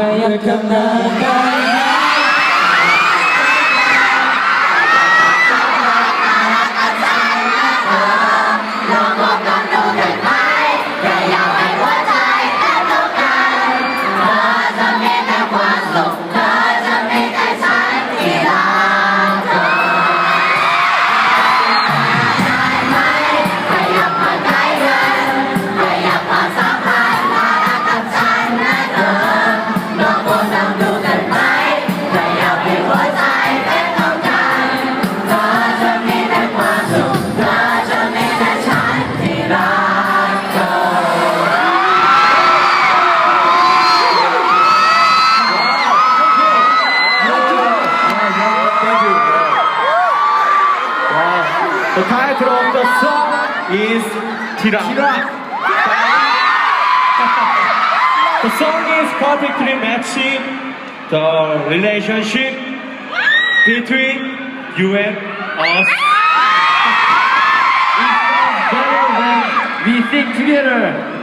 Kaya ka na back. The title of the song is Tira. the song is perfectly matching the relationship between you and us. We think together.